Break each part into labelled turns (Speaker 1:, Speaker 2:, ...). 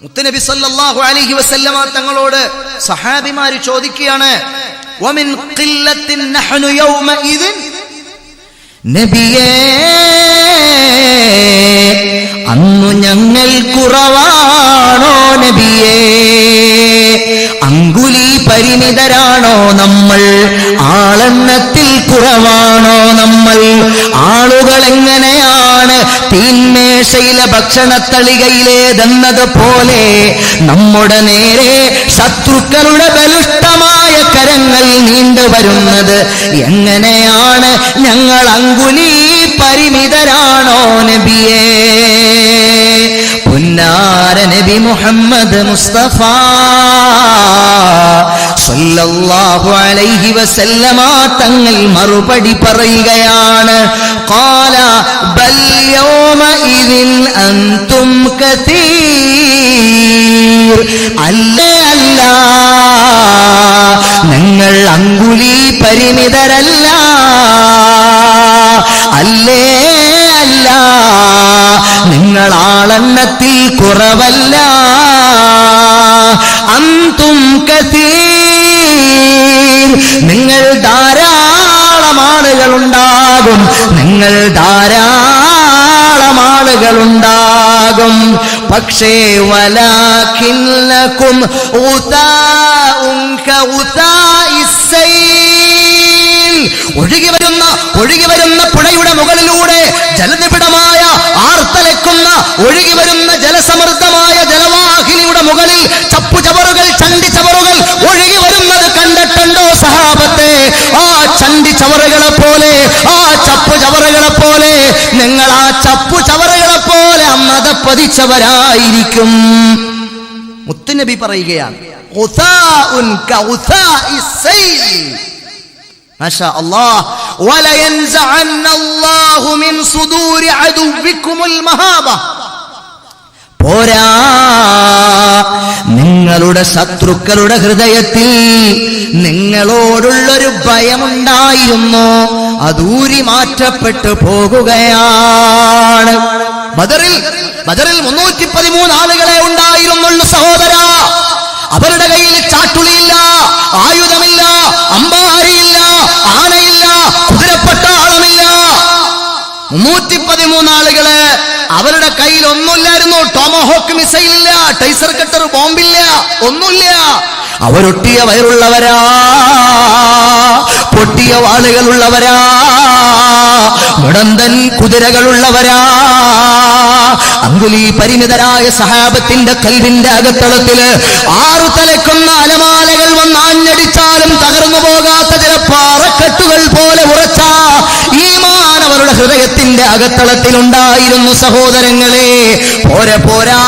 Speaker 1: മുത്തനബി സല്ലല്ലാഹു അലൈഹി വസല്ലമ തങ്ങളോട് സഹാബിമാര് ചോദിക്കുകയാണ് വമിൻ
Speaker 2: നബിയേ അന്നു ഞങ്ങൾ കുറവാണോ നബിയേ? അങ്കുലി പരിമിതരാണോ നമ്മൾ? ആളെണ്ണത്തിൽ കുറവാണോ നമ്മൾ? ആളുകൾ എങ്ങനെയാണ് തീന്മേശയിലെ ഭക്ഷണത്തളികയിലേതെന്നത് പോലെ നമ്മുടെ നേരെ ശത്രുക്കളുടെ ബലിഷ്ടമായ കരങ്ങൾ നീണ്ടുവരുന്നത് എങ്ങനെയാണ് ഞങ്ങൾ അങ്കുലി പരിമിതരാണോ നബിയേ? പുന്നാര നബി മുഹമ്മദ് മുസ്തഫ സല്ലല്ലാഹു അലൈഹി വസല്ലമ തങ്ങൾ മറുപടി പറയുകയാണ് قال بل يومئذ أنتم كثير അല്ല അല്ല നിങ്ങൾ അങ്കുലി പരിമിതരല്ല അല്ലേ അല്ല നിങ്ങൾ ആളെണ്ണത്തിൽ കുറവല്ല ഉണ്ടാകും. നിങ്ങൾ ധാരാളം ആളുകളുണ്ടാകും. പക്ഷേ വലാഖില്ലക്കും ഒഴുകി വരുന്ന ഒഴുകി വരുന്ന പുഴയുടെ മുകളിലൂടെ ജലനിബിഡമായ ആർത്തലക്കുന്ന ഒഴുകി വരുന്ന ജലസമൃദ്ധമായ ജലവാഹിനിയുടെ മുകളിൽ ചപ്പുചവറുകൾ ചണ്ടി ചവറുകൾ ഒഴുകി വരുന്നത് കണ്ടിട്ടുണ്ടോ സഹാബത്തെ ആ ചണ്ടി ചവറുകളെ പോലെ ആ ചപ്പു ചവറുകളെ പോലെ നിങ്ങൾ ആ ചപ്പു ചവറുകളെ പോലെ അമ്മത പതിച്ചവരായിരിക്കും.
Speaker 1: മുത്തുനബി പറയുകയാണ് "ഖുസാഉൻ
Speaker 2: നിങ്ങളുടെ ശത്രുക്കളുടെ ഹൃദയത്തിൽ നിങ്ങളോടുള്ളൊരു ഭയമുണ്ടായിരുന്നു. അതൂരി മാറ്റപ്പെട്ടു പോകുകയാണ്.
Speaker 1: ബദറിൽ ബദറിൽ മുന്നൂറ്റി പതിമൂന്ന് ആളുകളെ ഉണ്ടായിരുന്നുള്ളൂ സഹോദര. അവരുടെ കയ്യിൽ ചാട്ടുളിയില്ല ആയുധമില്ല അമ്പാരിയില്ല ആനയില്ല കുതിരപ്പെട്ട ആളുമില്ല മുന്നൂറ്റി പതിമൂന്ന് ആളുകൾ അവരുടെ കയ്യിൽ ഒന്നുമില്ലായിരുന്നു. ടോമഹോക്ക് മിസൈൽ ഇല്ല ടൈസർ കട്ടർ ബോംബില്ല ഒന്നുമില്ല.
Speaker 2: അവരൊട്ടിയ വയറുള്ളവരാ പൊട്ടിയ വാളുകളുള്ളവരാ മുടന്തൻ കുതിരകളുള്ളവരാ അങ്കുലി പരിമിതരായ സഹാബത്തിന്റെ കൽവിന്റെ അകത്തളത്തിൽ ആറു തലക്കുന്ന അലമാലകൾ വന്ന് ആഞ്ഞടിച്ചാലും തകർന്നു പോകാത്ത ചില പാറക്കെട്ടുകൾ പോലെ ഉറച്ച ഈമാൻ അവരുടെ ഹൃദയത്തിന്റെ അകത്തളത്തിൽ ഉണ്ടായിരുന്നു സഹോദരങ്ങളെ. പോരെ പോരാ.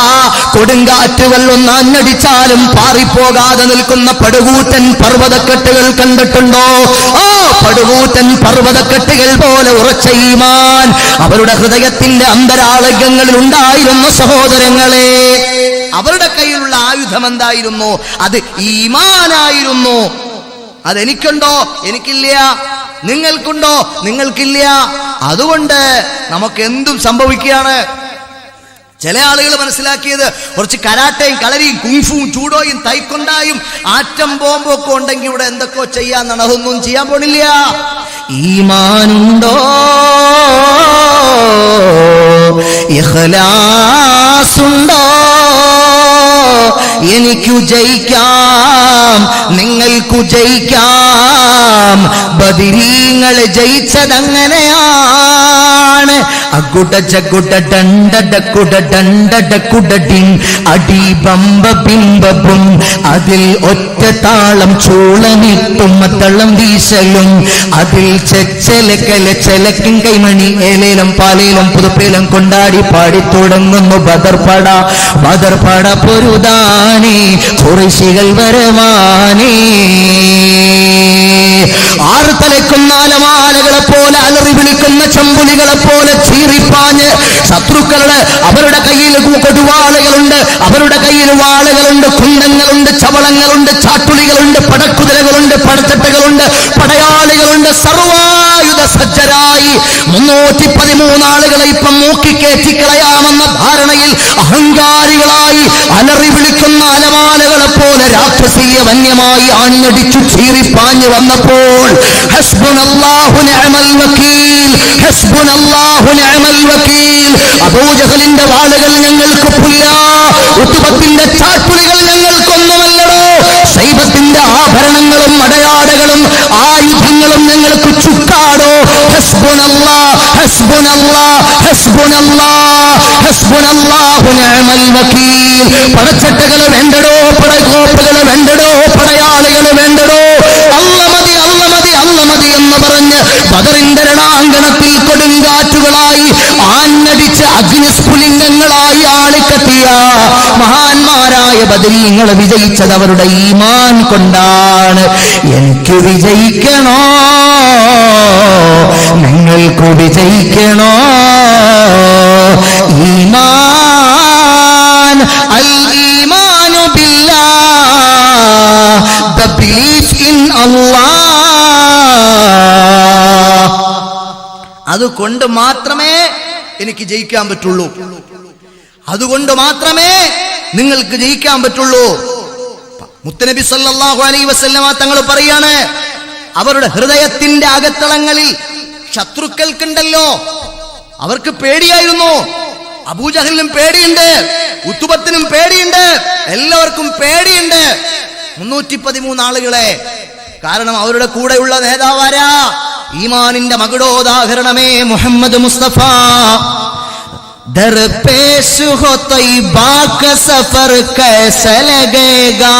Speaker 2: കൊടുങ്കാറ്റുകൾ ഒന്ന് ആഞ്ഞടിച്ചാലും പാറിപ്പോകാതെ നിൽക്കുന്ന പടുകൂറ്റൻ പർവതക്കെട്ടുകൾ കണ്ടിട്ടുണ്ടോ? ആ പടുകൂറ്റൻ പർവതക്കെട്ടുകൾ പോലെ ഉറച്ച ഈമാൻ അവരുടെ ഹൃദയത്തിന്റെ അന്തരാളകങ്ങളിൽ ഉണ്ടായിരുന്നു സഹോദരങ്ങളെ.
Speaker 1: അവരുടെ കയ്യിലുള്ള ആയുധം എന്തായിരുന്നു? അത് ഈമാനായിരുന്നു. അതെനിക്കുണ്ടോ? എനിക്കില്ല. നിങ്ങൾക്കുണ്ടോ? നിങ്ങൾക്കില്ല. അതുകൊണ്ട് നമുക്ക് എന്തും സംഭവിക്കുകയാണ്. ചില ആളുകൾ മനസ്സിലാക്കിയത് കുറച്ച് കരാട്ടയും കളരിയും കുങ്ഫുവും ചൂടോയും തൈക്കൊണ്ടായും ആറ്റം ബോംബും ഒക്കെ ഉണ്ടെങ്കിൽ ഇവിടെ എന്തൊക്കെയോ ചെയ്യാൻ അതൊന്നും ചെയ്യാൻ പോണില്ല.
Speaker 2: ഈമാനുണ്ടോ? ഇഖ്ലാസുണ്ടോ? എനിക്കു ജയിക്കാം നിങ്ങൾക്കു ജയിക്കാം. ബദിരീങ്ങൾ ജയിച്ചതങ്ങനെയാണ്. അഗുഡ ജഗുഡ ഡണ്ടട കുട ഡണ്ടട കുടടി അടി ബമ്പ ബിംബവും അതിൽ ഒറ്റ താളം ചൂളനിട്ടും മത്തളം വീശലും. അതിൽ ചെച്ചലക്കല ചെലക്കും കൈമണി ഏലേലം പാലേലം പുതുപ്പേലം കൊണ്ടാടി പാടി തുടങ്ങുന്നു ബദർപട. ബദർപട പൊരുതാനേ കുറശികൾ വരവാനേ. ആറ് തലക്കും നാലമാലകളെ പോലെ അലറി വിളിക്കുന്ന ചമ്പുലികളെ പോലെ ചീറിപ്പാഞ്ഞ് ശത്രുക്കളുടെ അവരുടെ കയ്യിൽ കൊടുവാളകളുണ്ട് അവരുടെ കയ്യിൽ വാളകളുണ്ട് കുണ്ടങ്ങളുണ്ട് ചവളങ്ങളുണ്ട് ചാട്ടുളികളുണ്ട് പടക്കുതിരകളുണ്ട് പടച്ചട്ടകളുണ്ട് പടയാളികളുണ്ട്. സർവായുധ സജ്ജ സജ്ജരായി മുന്നൂറ്റി പതിമൂന്ന് ആളുകളെ ഇപ്പം മൂക്കിക്കേറ്റി കളയാമെന്ന ധാരണയിൽ അഹങ്കാരികളായി അലറി വിളിക്കുന്ന അലമാലകളെ പോലെ രാക്ഷസീയ വന്യമായി ആഞ്ഞടിച്ചു ചീറിപ്പാഞ്ഞു വന്നപ്പോൾ അബൂജഹലിന്റെ വാളുകൾ ഞങ്ങൾക്ക് പുല്ല ഉത്തുപത്തിന്റെ ചാട്ടുളികൾ ഞങ്ങൾക്കൊന്നുമല്ലടോ. ശൈവത്തിന്റെ ആഭരണങ്ങളും അടയാടകളും ആയുധങ്ങളും ഞങ്ങൾക്ക് ചുക്കാടോ. ഹസ്ബുനല്ലാ ഹസ്ബുനല്ലാ ഹസ്ബുനല്ലാ. പടച്ചട്ടകൾ വേണ്ടടോ പടകോപ്പുകൾ വേണ്ടടോ പടയാളികൾ വേണ്ടടോ അല്ല മതി അല്ല മതി അല്ല മതി എന്ന് പറഞ്ഞ് ബദറിന്റെ രണാങ്കണത്തിൽ കൊടുങ്കാറ്റുകളായി ആഞ്ഞടിച്ച് അഗ്നിസ്ഫുലിംഗങ്ങളായി ആളിക്കത്തിയ മഹാന്മാരായ ബദരീങ്ങൾ വിജയിച്ചത് അവരുടെ ഈമാൻ കൊണ്ടാണ്. എനിക്ക് വിജയിക്കണോ? നിങ്ങൾക്ക് വിജയിക്കണോ? ഈമാൻ അൽ ഈമാനു ബില്ലാ the belief in Allah.
Speaker 1: അതുകൊണ്ട് മാത്രമേ എനിക്ക് ജയിക്കാൻ പറ്റുള്ളൂ. അതുകൊണ്ട് മാത്രമേ നിങ്ങൾക്ക് ജയിക്കാൻ പറ്റുള്ളൂ. മുത്തനബി സല്ലാഹു അലൈ വസല്ലമ തങ്ങൾ പറയാണ് അവരുടെ ഹൃദയത്തിന്റെ അകത്തളങ്ങളിൽ ശത്രുക്കൾക്കുണ്ടല്ലോ. അവർക്ക് പേടിയായിരുന്നു. അബൂജഹലിനും പേടിയുണ്ട് ഉത്തുബത്തിനും പേടിയുണ്ട് എല്ലാവർക്കും പേടിയുണ്ട് മുന്നൂറ്റി പതിമൂന്ന് ആളുകളെ കാരണം അവരുടെ കൂടെയുള്ള നേതാവാരാ ഈമാനിന്റെ മകുടോദാഹരണമേ മുഹമ്മദ് മുസ്തഫ
Speaker 2: दरपेश हो तैबा का सफर कैसा लगेगा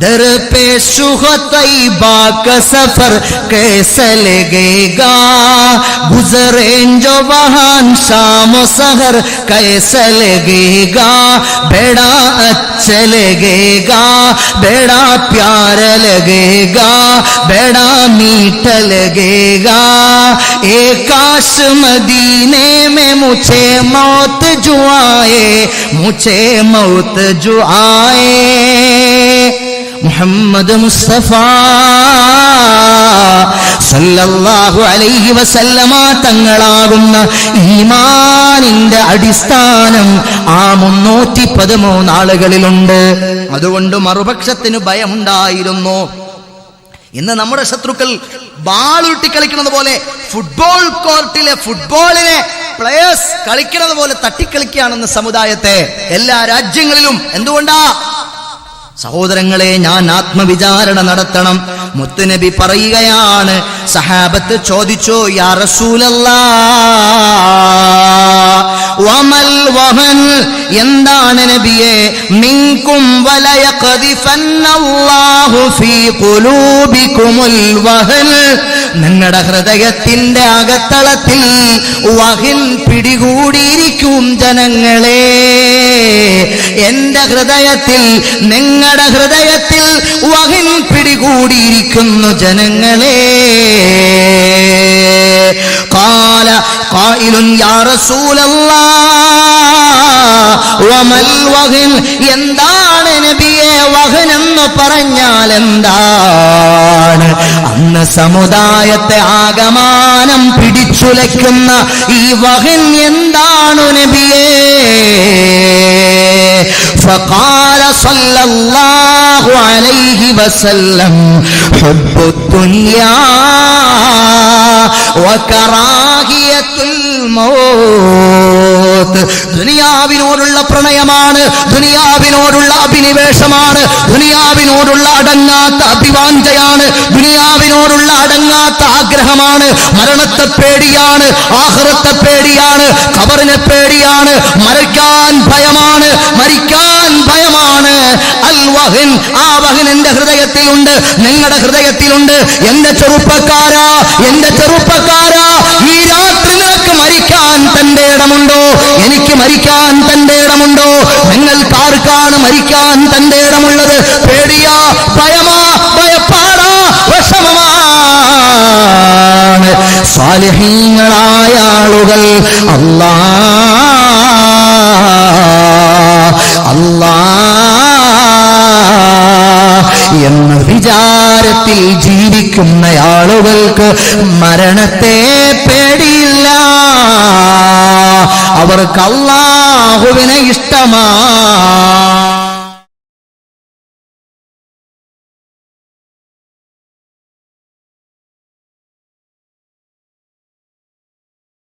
Speaker 2: در پہ شہ طیبہ کا سفر کیسے لگے گا؟ گزریں جو وہاں شام و سحر کیسے لگے گا؟ بیڑا اچھے لگے گا، بیڑا پیار لگے گا، بیڑا میٹھ لگے گا۔ ایک مدینے میں مجھے موت جو آئے، مجھے موت جو آئے۔ മുഹമ്മദ് മുസ്തഫ സല്ലല്ലാഹു അലൈഹി വസല്ലമ തങ്ങളാകുന്ന ഈമാനിന്റെ അടിസ്ഥാനം ആ മുന്നൂറ്റി പതിമൂന്ന് ആളുകളിലുണ്ട്
Speaker 1: അതുകൊണ്ട് മറുപക്ഷത്തിന് ഭയമുണ്ടായിരുന്നു. ഇന്ന് നമ്മുടെ ശത്രുക്കൾ ബാളുരുട്ടി കളിക്കുന്നത് പോലെ ഫുട്ബോൾ കോർട്ടിലെ ഫുട്ബോളിനെ പ്ലേയേഴ്സ് കളിക്കുന്നത് പോലെ തട്ടിക്കളിക്കുകയാണെന്ന് സമുദായത്തെ. എല്ലാ രാജ്യങ്ങളിലും എന്തുകൊണ്ടാ
Speaker 2: സഹോദരങ്ങളെ ഞാൻ ആത്മവിചാരണ നടത്തണം. മുത്തുനബി പറയുകയാണ് സഹാബത്ത് ചോദിച്ചോ യാ റസൂലല്ലാ വമൽ എന്താണ് നബിയെ? മിൻകും വലയഖദിഫന്നല്ലാഹു ഫീ ഖുലൂബികുമുൽ വഹൽ. നിങ്ങളുടെ ഹൃദയത്തിന്റെ അകത്തളത്തിൽ വഹിൽ പിടികൂടിയിരിക്കും ജനങ്ങളെ. എന്റെ ഹൃദയത്തിൽ നിങ്ങളുടെ ഹൃദയത്തിൽ വഹിൻ പിടികൂടിയിരിക്കുന്നു ജനങ്ങളെ قال قائل يا رسول الله وما الوهن എന്താണ് നബിയെ വഹൻ എന്ന് പറഞ്ഞാൽ എന്താണ് ഇന്ന് സമുദായത്തെ ആകമാനം പിടിച്ചുലയ്ക്കുന്ന ഈ വഹിൻ എന്താണു നബിയേ? ഫകാല സല്ലല്ലാ الله عليه وسلم حب الدنيا وكراهية الموت ദുനിയാവിനോടുള്ള പ്രണയമാണ് ദുനിയാവിനോടുള്ള അഭിനിവേശമാണ് ദുനിയാവിനോടുള്ള അടങ്ങാത്ത അഭിവാഞ്ചയാണ് ദുനിയാവിനോടുള്ള അടങ്ങാത്ത ആഗ്രഹമാണ് മരണത്തെ പേടിയാണ് ആഹ്റത്തെ പേടിയാണ് ഖബറിനെ പേടിയാണ് മരിക്കാൻ ഭയമാണ് വഹിൻ ആ വഹിൻ എന്റെ ഹൃദയത്തിലുണ്ട് നിങ്ങളുടെ ഹൃദയത്തിലുണ്ട്. എന്റെ ചെറുപ്പക്കാരാ എന്റെ ചെറുപ്പക്കാരാ ഈ രാത്രി നിനക്ക് മരിക്കാൻ തന്റെ ഇടമുണ്ടോ? എനിക്ക് മരിക്കാൻ തന്റെ ഇടമുണ്ടോ? നിങ്ങൾ ആർക്കാണ് മരിക്കാൻ തന്റെ ഇടമുള്ളത്. പേടിയാ ഭയമാ ഭയപ്പാടാ വിഷമമാണ് സ്വാലഹീങ്ങളായ ആളുകൾ അല്ലാ ആളുകൾക്ക് മരണത്തെ പേടിയില്ല. അവർക്ക് അള്ളാഹുവിനെ ഇഷ്ടമാണ്